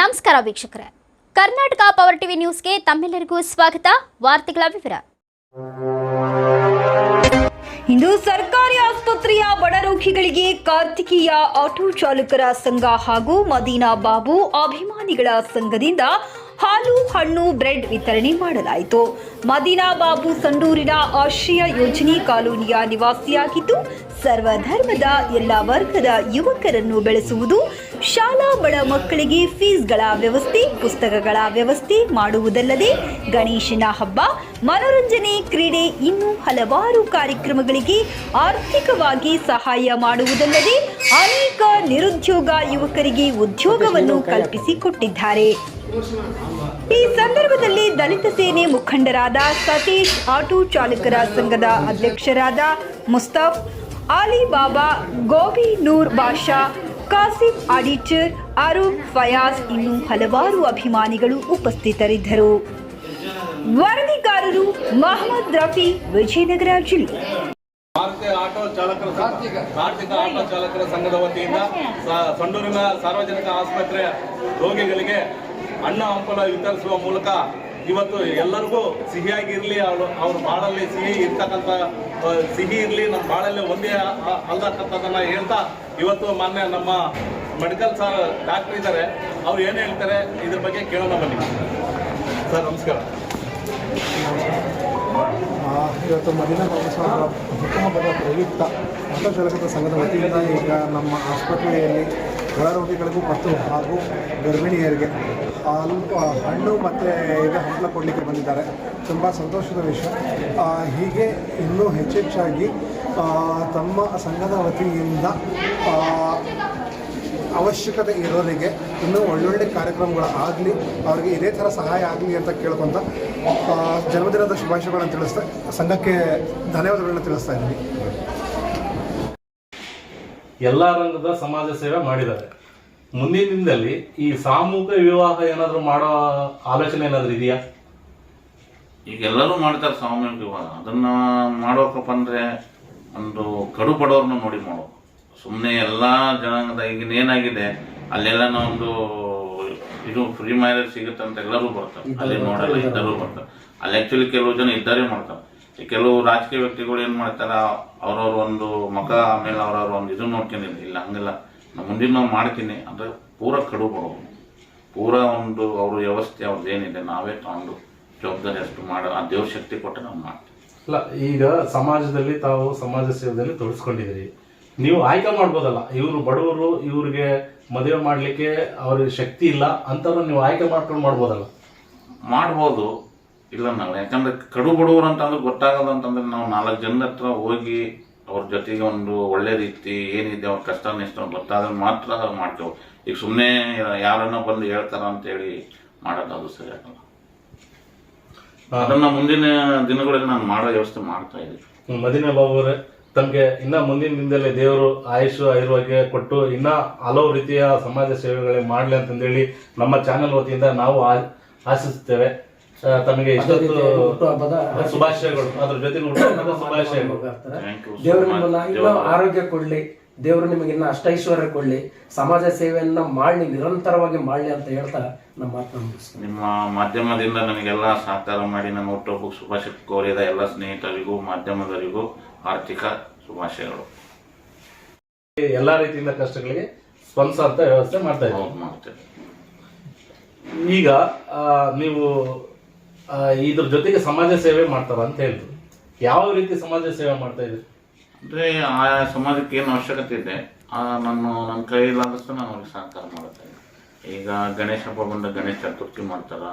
ನಮಸ್ಕಾರ ವೀಕ್ಷಕರೇ. Karnataka power TV ನ್ಯೂಸ್ಗೆ ತಮ್ಮೆಲ್ಲರಿಗೂ ಸ್ವಾಗತ. ವಾರ್ತೆಗಳ ವಿವರ. ಇಂದು ಸರ್ಕಾರಿ ಆಸ್ಪತ್ರೆಯ ಬಡರೋಗಿಗಳಿಗೆ ಕಾರ್ತಿಕೀಯ ಆಟೋ ಚಾಲಕರ ಸಂಘ ಹಾಗೂ ಮದೀನಾ ಬಾಬು ಅಭಿಮಾನಿಗಳ ಸಂಘದಿಂದ ಹಾಲು, ಹಣ್ಣು, ಬ್ರೆಡ್ ವಿತರಣೆ ಮಾಡಲಾಯಿತು. ಮದೀನಾ ಬಾಬು ಸಂಡೂರಿನ ಆಶ್ರಯ ಯೋಜನೆ ಕಾಲೋನಿಯ ನಿವಾಸಿಯಾಗಿದ್ದು, ಸರ್ವಧರ್ಮದ ಎಲ್ಲ ವರ್ಗದ ಯುವಕರನ್ನು ಬೆಳೆಸುವುದು, ಶಾಲಾ ಬಡ ಮಕ್ಕಳಿಗೆ ಫೀಸ್ಗಳ ವ್ಯವಸ್ಥೆ, ಪುಸ್ತಕಗಳ ವ್ಯವಸ್ಥೆ ಮಾಡುವುದಲ್ಲದೆ ಗಣೇಶನ ಹಬ್ಬ, ಮನೋರಂಜನೆ ಕ್ರೀಡೆ ಇನ್ನೂ ಹಲವಾರು ಕಾರ್ಯಕ್ರಮಗಳಿಗೆ ಆರ್ಥಿಕವಾಗಿ ಸಹಾಯ ಮಾಡುವುದಲ್ಲದೆ ಅನೇಕ ನಿರುದ್ಯೋಗ ಯುವಕರಿಗೆ ಉದ್ಯೋಗವನ್ನು ಕಲ್ಪಿಸಿಕೊಟ್ಟಿದ್ದಾರೆ. ಈ ಸಂದರ್ಭದಲ್ಲಿ ದಲಿತ ಸೇನೆ ಮುಖಂಡರಾದ ಸತೀಶ್ ಆಟೋ ಚಾಲಕರ ಸಂಘದ ಅಧ್ಯಕ್ಷರಾದ ಮುಸ್ತಫ್ ಅಲಿಬಾಬಾ ಗೋಬಿ ನೂರ್ ಬಾಷಾ ಕಾಸಿಫ್ ಆಡಿಟರ್ ಅರುಣ್ ಫಯಾಜ್ ಇನ್ನೂ ಹಲವಾರು ಅಭಿಮಾನಿಗಳು ಉಪಸ್ಥಿತರಿದ್ದರು. ವರದಿಗಾರರು ಮಹಮ್ಮದ್ ರಫಿ, ವಿಜಯನಗರ ಜಿಲ್ಲೆ. ಭಾರತೀಯ ಆಟೋ ಚಾಲಕರ ಕಾರ್ತಿಕ ಆಟೋ ಚಾಲಕರ ಸಂಘದ ವತಿಯಿಂದ ಸಂಡೂರಿನ ಸಾರ್ವಜನಿಕ ಆಸ್ಪತ್ರೆ ರೋಗಿಗಳಿಗೆ ಅನ್ನ ಹಂಪಲ ವಿತರಿಸುವ ಮೂಲಕ ಇವತ್ತು ಎಲ್ಲರಿಗೂ ಸಿಹಿಯಾಗಿರಲಿ, ಅವರು ಅವ್ರ ಬಾಳಲ್ಲಿ ಸಿಹಿ ಇರ್ತಕ್ಕಂಥ ಸಿಹಿ ಇರಲಿ ನಮ್ಮ ಬಾಳಲ್ಲಿ ಒಂದೇ ಅಲ್ದಕ್ಕಂಥದ್ದನ್ನು ಹೇಳ್ತಾ ಇವತ್ತು ಮಾನ್ಯ ನಮ್ಮ ಮೆಡಿಕಲ್ ಸರ್, ಡಾಕ್ಟರ್ ಇದ್ದಾರೆ. ಅವ್ರು ಏನು ಹೇಳ್ತಾರೆ? ಇದ್ರ ಬಗ್ಗೆ ಕೇಳೋಣ ಬನ್ನಿ. ಸರ್, ನಮಸ್ಕಾರ. ಇವತ್ತು ಮದಿನ ಹುಟ್ಟುಹಬ್ಬದ ಪ್ರಯುಕ್ತ ಚಾಲಕರ ಸಂಘದ ವತಿಯಿಂದ ಈಗ ನಮ್ಮ ಆಸ್ಪತ್ರೆಯಲ್ಲಿ ಒಳ ರೋಗಿಗಳಿಗೂ ಮತ್ತು ಹಾಗೂ ಗರ್ಭಿಣಿಯರಿಗೆ ಹಾಲು ಹಣ್ಣು ಮತ್ತು ಇದು ಹಂಪಲ ಕೊಡಲಿಕ್ಕೆ ಬಂದಿದ್ದಾರೆ. ತುಂಬ ಸಂತೋಷದ ವಿಷಯ. ಹೀಗೆ ಇನ್ನೂ ಹೆಚ್ಚೆಚ್ಚಾಗಿ ತಮ್ಮ ಸಂಘದ ವತಿಯಿಂದ ಅವಶ್ಯಕತೆ ಇರೋರಿಗೆ ಇನ್ನೂ ಒಳ್ಳೊಳ್ಳೆ ಕಾರ್ಯಕ್ರಮಗಳು ಆಗಲಿ, ಅವರಿಗೆ ಇದೇ ಥರ ಸಹಾಯ ಆಗಲಿ ಅಂತ ಕೇಳ್ಕೊತ ಜನ್ಮದಿನದ ಶುಭಾಶಯಗಳನ್ನು ತಿಳಿಸ್ತಾ, ಸಂಘಕ್ಕೆ ಧನ್ಯವಾದಗಳನ್ನ ತಿಳಿಸ್ತಾ ಇದ್ದೀನಿ. ಎಲ್ಲ ರಂಗದ ಸಮಾಜ ಸೇವೆ ಮಾಡಿದ್ದಾರೆ. ಮುಂದಿನ ದಿನದಲ್ಲಿ ಈ ಸಾಮೂಹಿಕ ವಿವಾಹ ಏನಾದರೂ ಮಾಡೋ ಆಲೋಚನೆ ಏನಾದರೂ ಇದೆಯಾ? ಈಗ ಎಲ್ಲರೂ ಮಾಡ್ತಾರೆ ಸಾಮೂಹಿಕ ವಿವಾಹ. ಅದನ್ನ ಮಾಡೋಕಪ್ಪ ಅಂದ್ರೆ ಒಂದು ಕಡು ಬಡವ್ರನ್ನ ನೋಡಿ ಮಾಡೋ ಸುಮ್ಮನೆ ಎಲ್ಲ ಜನಾಂಗದ ಈಗಿನ ಏನಾಗಿದೆ, ಅಲ್ಲೆಲ್ಲ ಒಂದು ಇದು ಫ್ರೀ ಮ್ಯಾರೇಜ್ ಸಿಗುತ್ತೆ ಅಂತ ಎಲ್ಲರೂ ಬರ್ತಾರೆ. ಅಲ್ಲಿ ನೋಡಲ್ಲ, ಇದ್ದರೂ ಬರ್ತಾರೆ. ಅಲ್ಲಿ ಆಕ್ಚುಲಿ ಕೆಲವು ಜನ ಇದ್ದಾರೆ ಮಾಡ್ತಾರೆ. ಕೆಲವು ರಾಜಕೀಯ ವ್ಯಕ್ತಿಗಳು ಏನು ಮಾಡ್ತಾರೆ ಅವ್ರವ್ರ ಒಂದು ಮಗ ಆಮೇಲೆ ಅವ್ರವ್ರ ಒಂದು ಇದು ನೋಡ್ಕೊಂಡಿಲ್ಲ ಇಲ್ಲ ಹಂಗಿಲ್ಲ. ನಾ ಮುಂದಿನ ನಾವು ಮಾಡ್ತೀನಿ. ಅಂದ್ರೆ ಪೂರ ಕಡು ಬರೋದು ಪೂರ ಒಂದು ಅವ್ರ ವ್ಯವಸ್ಥೆ ಅವ್ರದ್ದು ಏನಿದೆ ನಾವೇ ತಗೊಂಡು ಜವಾಬ್ದಾರಿ ಅಷ್ಟು ಮಾಡ ಆ ದೇವ್ರ ಶಕ್ತಿ ಕೊಟ್ಟರೆ ನಾವು ಮಾಡ್ತೀವಿ. ಅಲ್ಲ ಈಗ ಸಮಾಜದಲ್ಲಿ ತಾವು ಸಮಾಜ ಸೇವೆಯಲ್ಲಿ ತೊಡಸ್ಕೊಂಡಿದ್ದೀರಿ. ನೀವು ಆಯ್ಕೆ ಮಾಡ್ಬೋದಲ್ಲ. ಇವರು ಬಡವರು ಇವ್ರಿಗೆ ಮದುವೆ ಮಾಡಲಿಕ್ಕೆ ಅವ್ರಿಗೆ ಶಕ್ತಿ ಇಲ್ಲ ಅಂತವ್ರನ್ನ ನೀವು ಆಯ್ಕೆ ಮಾಡ್ಕೊಂಡು ಮಾಡ್ಬೋದಲ್ಲ? ಮಾಡ್ಬೋದು. ಇಲ್ಲ ನಾವು ಯಾಕಂದ್ರೆ ಕಡು ಬಡವರು ಅಂತಂದ್ರೆ ಗೊತ್ತಾಗಲ್ಲ ಅಂತಂದ್ರೆ ನಾವು ನಾಲ್ಕು ಜನ ಹತ್ರ ಹೋಗಿ ಅವ್ರ ಜೊತೆಗೆ ಒಂದು ಒಳ್ಳೆ ರೀತಿ ಏನಿದೆ ಅವ್ರ ಕಷ್ಟ ಎಷ್ಟು ಗೊತ್ತಾದ್ರೆ ಮಾತ್ರ ಮಾಡ್ತೇವೆ. ಈಗ ಸುಮ್ಮನೆ ಯಾರನ್ನ ಬಂದು ಹೇಳ್ತಾರ ಅಂತೇಳಿ ಮಾಡೋದು ಅದು ಸರಿ ಆಗಲ್ಲ. ಅದನ್ನ ಮುಂದಿನ ದಿನಗಳಲ್ಲಿ ನಾನು ಮಾಡೋ ವ್ಯವಸ್ಥೆ ಮಾಡ್ತಾ ಇದ್ದೀನಿ. ಮದಿನ ಬಾಬು ಅವರೇ ತಮಗೆ ಇನ್ನ ಮುಂದಿನ ದಿನದಲ್ಲಿ ದೇವರು ಆಯುಷ್ ಆಯುರ್ವೇದ ಕೊಟ್ಟು ಇನ್ನ ಹಲವು ರೀತಿಯ ಸಮಾಜ ಸೇವೆಗಳೇ ಮಾಡಲಿ ಅಂತಂದೇಳಿ ನಮ್ಮ ಚಾನೆಲ್ ವತಿಯಿಂದ ನಾವು ಆಶಿಸುತ್ತೇವೆ. ತಮಗೆ ಹುಟ್ಟುಹಬ್ಬದ ಶುಭಾಶಯಗಳು ಅದ್ರ ಜೊತೆ ಶುಭಾಶಯಗಳು. ದೇವರು ನಿಮ್ಮನ್ನ ಇನ್ನೂ ಆರೋಗ್ಯ ಕೊಡ್ಲಿ ದೇವರು ನಿಮಗೆ ಇನ್ನ ಅಷ್ಟೈಶ್ವರ್ಯ ಕೊಡ್ಲಿ ಸಮಾಜ ಸೇವೆಯನ್ನ ಮಾಡಲಿ ನಿರಂತರವಾಗಿ ಮಾಡಲಿ ಅಂತ ಹೇಳ್ತಾ ನಮ್ಮ ಮಾತನ್ನ ನಿಮ್ಮ ಮಾಧ್ಯಮದಿಂದ ನನಗೆಲ್ಲ ಸಹಕಾರ ಮಾಡಿ ನನ್ನ ಹುಟ್ಟುಹಬ್ಬಕ್ಕೆ ಶುಭಾಶಯ ಕೋರಿದ ಎಲ್ಲ ಸ್ನೇಹಿತರಿಗೂ ಮಾಧ್ಯಮದವರಿಗೂ ಆರ್ಥಿಕ ಶುಭಾಶಯಗಳು. ಎಲ್ಲ ರೀತಿಯಿಂದ ಕಷ್ಟಗಳಿಗೆ ಸ್ಪಂದಿಸುವಂತ ವ್ಯವಸ್ಥೆ ಮಾಡ್ತಾ ಇದ್ದೀವಿ. ಮಾಡ್ತೇವೆ. ಈಗ ನೀವು ಇದ್ರ ಜೊತೆಗೆ ಸಮಾಜ ಸೇವೆ ಮಾಡ್ತಾರ ಅಂತ ಹೇಳಿದ್ರು. ಯಾವ ರೀತಿ ಸಮಾಜ ಸೇವೆ ಮಾಡ್ತಾ ಇದ್ರಿ? ಅಂದ್ರೆ ಆ ಸಮಾಜಕ್ಕೆ ಏನು ಅವಶ್ಯಕತೆ ಇದೆ? ನಾನು ನನ್ನ ಕೈಲಾದಷ್ಟು ನಾನು ಅವ್ರಿಗೆ ಸಹಕಾರ ಮಾಡ್ತೇನೆ ಈಗ ಗಣೇಶ ಹಬ್ಬ ಬಂದಾಗ ಗಣೇಶ ಚತುರ್ಥಿ ಮಾಡ್ತಾರ.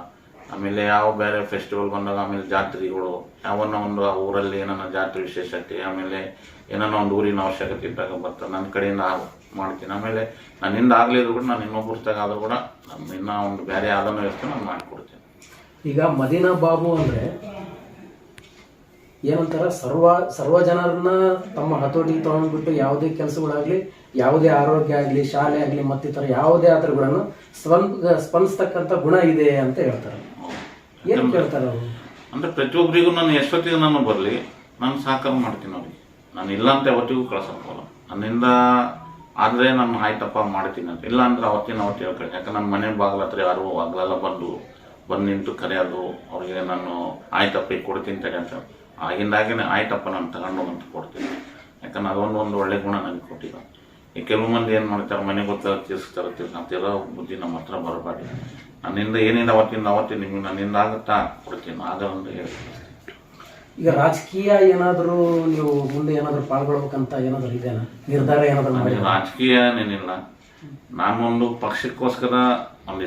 ಆಮೇಲೆ ಯಾವ ಬೇರೆ ಫೆಸ್ಟಿವಲ್ ಬಂದಾಗ ಆಮೇಲೆ ಜಾತ್ರೆಗಳು ಯಾವನ್ನ ಒಂದು ಆ ಊರಲ್ಲಿ ಏನನ್ನ ಜಾತ್ರೆ ವಿಶೇಷತೆ, ಆಮೇಲೆ ಏನನ್ನ ಒಂದು ಊರಿನ ಅವಶ್ಯಕತೆ ಇದ್ದಾಗ ಬರ್ತಾರೆ. ನನ್ನ ಕಡೆಯಿಂದ ಮಾಡ್ತೀನಿ. ಆಮೇಲೆ ನನ್ನಿಂದ ಆಗ್ಲಿದ್ರು ಕೂಡ, ನಾನು ಇನ್ನೊಬ್ಬರ ಆದ್ರೂ ಕೂಡ ಇನ್ನೂ ಒಂದು ಬೇರೆ ಯಾವ್ದನ್ನ ವ್ಯವಸ್ಥೆ ನಾನು ಮಾಡಿಕೊಡ್ತೀನಿ. ಈಗ ಮದೀನಾ ಬಾಬು ಅಂದ್ರೆ ಏನಂತಾರ? ಸರ್ವ ಸರ್ವ ಜನರನ್ನ ತಮ್ಮ ಹತೋಟಿಗೆ ತಗೊಂಡ್ಬಿಟ್ಟು ಯಾವುದೇ ಕೆಲಸಗಳಾಗ್ಲಿ ಯಾವುದೇ ಆರೋಗ್ಯ ಆಗಲಿ ಶಾಲೆ ಆಗಲಿ ಮತ್ತಿತರ ಯಾವುದೇ ಆದ್ರೂ ಕೂಡ ಸ್ಪಂದ ಸ್ಪಂದಿಸ್ತಕ್ಕಂಥ ಗುಣ ಇದೆ ಅಂತ ಹೇಳ್ತಾರೆ. ಏನು ಕೇಳ್ತಾರೆ ಅವರು? ಅಂದ್ರೆ ಪ್ರತಿಯೊಬ್ಬರಿಗೂ ನಾನು ಎಷ್ಟೊತ್ತಿಗೆ ನಾನು ಬರಲಿ ನಾನು ಸಹಕಾರ ಮಾಡ್ತೀನಿ ಅವ್ರಿಗೆ ನಾನು ಇಲ್ಲ ಅಂತ ಯಾವತ್ತಿಗೂ ಕಳ್ಸೋಕ್ಕಲ್ಲ ನನ್ನಿಂದ ಆದರೆ ನಾನು ಆಯ್ತಪ್ಪ ಮಾಡ್ತೀನಿ ಅಂತ. ಇಲ್ಲ ಅಂದ್ರೆ ಅವತ್ತಿನ ಅವತ್ತು ಹೇಳ್ಕೊಳ್ಳಿ ಯಾಕಂದ್ರೆ ನನ್ನ ಮನೆ ಬಾಗ್ಲ ಹತ್ರ ಯಾರು ಹಗಲೆಲ್ಲ ಬಂದು ಬಂದು ನಿಂತು ಕರೆಯೋದು ಅವ್ರಿಗೆ ನಾನು ಆಯ್ತಪ್ಪ ಈಗ ಕೊಡ್ತೀನಿ ತಡಿ ಅಂತ. ಆಗಿಂದಾಗೇ ಆಯ್ತಪ್ಪ ನಾನು ತಗೊಂಡು ಅಂತ ಕೊಡ್ತೀನಿ. ಯಾಕಂದ್ರೆ ಅದೊಂದು ಒಂದು ಒಳ್ಳೆ ಗುಣ ನನಗೆ ಕೊಟ್ಟಿಲ್ಲ ಈ ಕೆಲವು ಮಂದಿ ಏನು ಮಾಡ್ತಾರೆ ಮನೆ ಗೊತ್ತಾಗ ತೀರ್ಸ್ತಾರೆ ತಿರ್ಸ್ಕೊಂತಿರೋ ಬುದ್ಧಿ ನಮ್ಮ ಹತ್ರ ಬರಬಾರ್ದು. ನನ್ನಿಂದ ಏನಿದೆ ಅವತ್ತಿಂದ ಅವತ್ತಿನ ನಿಮ್ಗೆ ನನ್ನಿಂದ ಆಗುತ್ತಾ? ಕೊಡ್ತೀನಿ ಆಗ ಒಂದು ಹೇಳಿ. ಈಗ ರಾಜಕೀಯ ಏನಾದರೂ ನೀವು ಮುಂದೆ ಏನಾದರೂ ಪಾಲ್ಗೊಳ್ಬೇಕಂತ ಏನಾದರೂ ಇದೆಯಾ? ನಿರ್ಧಾರ ಏನಾದರೂ ರಾಜಕೀಯ ಏನಿಲ್ಲ. ನಾನು ಒಂದು ಪಕ್ಷಕ್ಕೋಸ್ಕರ ಒಂದು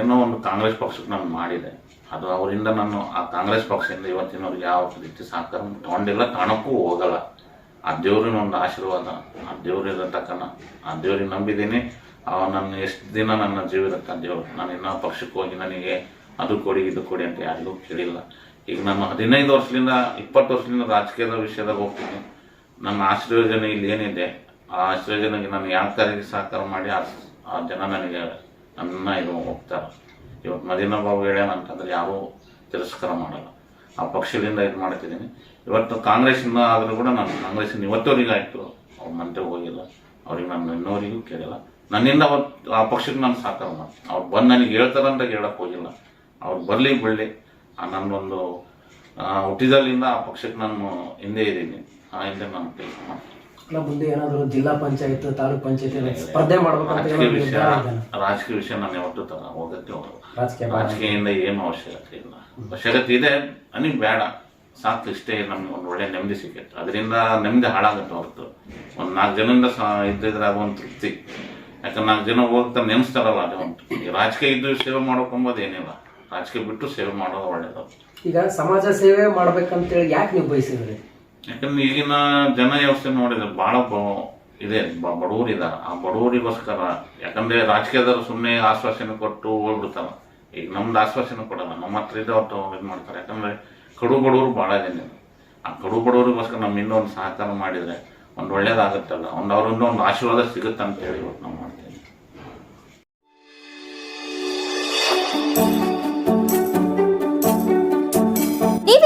ಏನೋ ಒಂದು ಕಾಂಗ್ರೆಸ್ ಪಕ್ಷಕ್ಕೆ ನಾನು ಮಾಡಿದೆ. ಅದು ಅವರಿಂದ ನಾನು ಆ ಕಾಂಗ್ರೆಸ್ ಪಕ್ಷದಿಂದ ಇವತ್ತಿನವ್ರಿಗೆ ಯಾವ ರೀತಿ ಸಹಕಾರ ತಗೊಂಡಿಲ್ಲ, ಕಾಣಕ್ಕೂ ಹೋಗಲ್ಲ. ಆ ದೇವ್ರಿನ ಒಂದು ಆಶೀರ್ವಾದ, ಆ ದೇವ್ರಿದ ತಕ್ಕನ ಆ ದೇವ್ರಿಗೆ ನಂಬಿದ್ದೀನಿ. ಅವ ನನ್ನ ಎಷ್ಟು ದಿನ ನನ್ನ ಜೀವಿರುತ್ತೆ ಆ ದೇವ್ರು. ನಾನು ಇನ್ನೂ ಪಕ್ಷಕ್ಕೆ ಹೋಗಿ ನನಗೆ ಅದು ಕೊಡಿ, ಇದು ಕೊಡಿ ಅಂತ ಯಾರಿಗೂ ಕೇಳಿಲ್ಲ. ಈಗ ನಾನು ಹದಿನೈದು ವರ್ಷದಿಂದ, ಇಪ್ಪತ್ತು ವರ್ಷದಿಂದ ರಾಜಕೀಯದ ವಿಷಯದಾಗ ಹೋಗ್ತೀನಿ. ನನ್ನ ಆಶೀರ್ವಚನೆ ಇಲ್ಲಿ ಏನಿದೆ ಆ ಆಶೀರ್ವಚನೆಗೆ ನಾನು ಯಾವ ಕಾರ್ಯಕ್ಕೆ ಸಹಕಾರ ಮಾಡಿ ಆ ಜನ ನನಗೆ ನನ್ನ ಇದು ಹೋಗ್ತಾರೆ. ಇವತ್ತು ಮದೀನಾ ಬಾಬು ಹೇಳ್ಯಾನಂತಂದ್ರೆ ಯಾರೂ ತಿರಸ್ಕಾರ ಮಾಡಲ್ಲ. ಆ ಪಕ್ಷದಿಂದ ಇದು ಮಾಡ್ತಿದ್ದೀನಿ. ಇವತ್ತು ಕಾಂಗ್ರೆಸ್ಸಿಂದ ಆದರೂ ಕೂಡ ನಾನು ಕಾಂಗ್ರೆಸ್ಸಿನ ಇವತ್ತವರಿಗೆ ಆಯಿತು ಅವ್ರ ಮಂತ್ರಿ ಹೋಗಿಲ್ಲ. ಅವ್ರಿಗೆ ನಾನು ಇನ್ನೋರಿಗೂ ಕೇಳಿಲ್ಲ. ನನ್ನಿಂದ ಅವತ್ತು ಆ ಪಕ್ಷಕ್ಕೆ ನಾನು ಸಹಕಾರ ಮಾಡ್ತೀನಿ. ಅವ್ರು ಬಂದು ನನಗೆ ಹೇಳ್ತಾರಂತ ಹೇಳಕ್ಕೆ ಹೋಗಿಲ್ಲ. ಅವ್ರು ಬರಲಿ ಬಿಡಲಿ ನನ್ನೊಂದು ಹುಟ್ಟಿದಲ್ಲಿಂದ ಆ ಪಕ್ಷಕ್ಕೆ ನಾನು ಹಿಂದೆ ಇದ್ದೀನಿ. ಆ ಹಿಂದೆ ನಾನು ಕೆಲಸ ಮಾಡ್ತೀನಿ. ಅಲ್ಲ ಮುಂದೆ ಏನಾದರೂ ಜಿಲ್ಲಾ ಪಂಚಾಯತ್ ತಾಲೂಕ್ ಪಂಚಾಯತ್ ಸ್ಪರ್ಧೆ ಮಾಡಬೇಕು ರಾಜಕೀಯ ಏನಾದ್ರು ವಿಷಯ ನಿರ್ಧಾರ ಇದೆಯಾ? ರಾಜಕೀಯ ವಿಷಯ ನಾನು ಯಾವತ್ತೂ ತರ ಹೋಗಕ್ಕೆ ಹೋಗಲ್ಲ ರಾಜಕೀಯ. ರಾಜಕೀಯದಿಂದ ಏನು ಅವಶ್ಯಕತೆ ಇಲ್ಲ. ಅವಶ್ಯಕತೆ ಇದೆ ನನಗೆ ಬೇಡ. ಸಾಕು ಇಷ್ಟೇ ನಮ್ಗೆ ಒಂದು ಒಳ್ಳೆ ನೆಮ್ಮದಿ ಸಿಕ್ಕೈತೆ ಅದರಿಂದ ನೆಮ್ಮದಿ ಹಾಳಾಗುತ್ತೆ ಹೊರತು. ಒಂದು ನಾಲ್ಕು ಜನದಿಂದ ಸಹ ಒಂದು ಅದೊಂದು ತೃಪ್ತಿ. ಯಾಕಂದ್ರೆ ನಾಲ್ಕು ಜನ ಹೋಗ್ತಾ ನೆನೆಸ್ತಾರಲ್ಲ ಅದು ಉಂಟು ಈ ರಾಜಕೀಯ ಇದ್ದು ಸೇವೆ ಮಾಡ್ಕೊಂಬೋದು ಏನಿಲ್ಲ. ರಾಜಕೀಯ ಬಿಟ್ಟು ಸೇವೆ ಮಾಡೋದು ಒಳ್ಳೇದು. ಈಗ ಸಮಾಜ ಸೇವೆ ಮಾಡ್ಬೇಕಂತೇಳಿ ಯಾಕೆ ನೀವು ಬಯಸಿದ್ರಿ ಯಾಕಂದ್ರೆ ಈಗಿನ ಜನ ವ್ಯವಸ್ಥೆ ನೋಡಿದ್ರೆ ಭಾಳ ಬ ಇದೆ ಬಡವರು ಇದ್ದಾರೆ ಆ ಬಡವರಿಗೋಸ್ಕರ, ಯಾಕಂದ್ರೆ ರಾಜಕೀಯದವರು ಸುಮ್ಮನೆ ಆಶ್ವಾಸನೆ ಕೊಟ್ಟು ಹೋಗ್ಬಿಡ್ತಾರ. ಈಗ ನಮ್ದು ಆಶ್ವಾಸನೆ ಕೊಡಲ್ಲ, ನಮ್ಮ ಹತ್ರ ಇದ್ದವ್ರು ಅವ್ರು ಇದು ಮಾಡ್ತಾರೆ. ಯಾಕಂದ್ರೆ ಕಡು ಬಡವರು ಭಾಳ ಜನ. ಆ ಕಡು ಬಡವರಿಗೋಸ್ಕರ ನಮ್ಮ ಇನ್ನೊಂದು ಸಹಕಾರ ಮಾಡಿದ್ರೆ ಒಂದು ಒಳ್ಳೇದಾಗುತ್ತಲ್ಲ, ಒಂದು ಅವರಿಂದ ಒಂದು ಆಶೀರ್ವಾದ ಸಿಗುತ್ತೆ ಅಂತ ಹೇಳಿ ಇವತ್ತು ನಾವು ಮಾಡ್ತೀವಿ.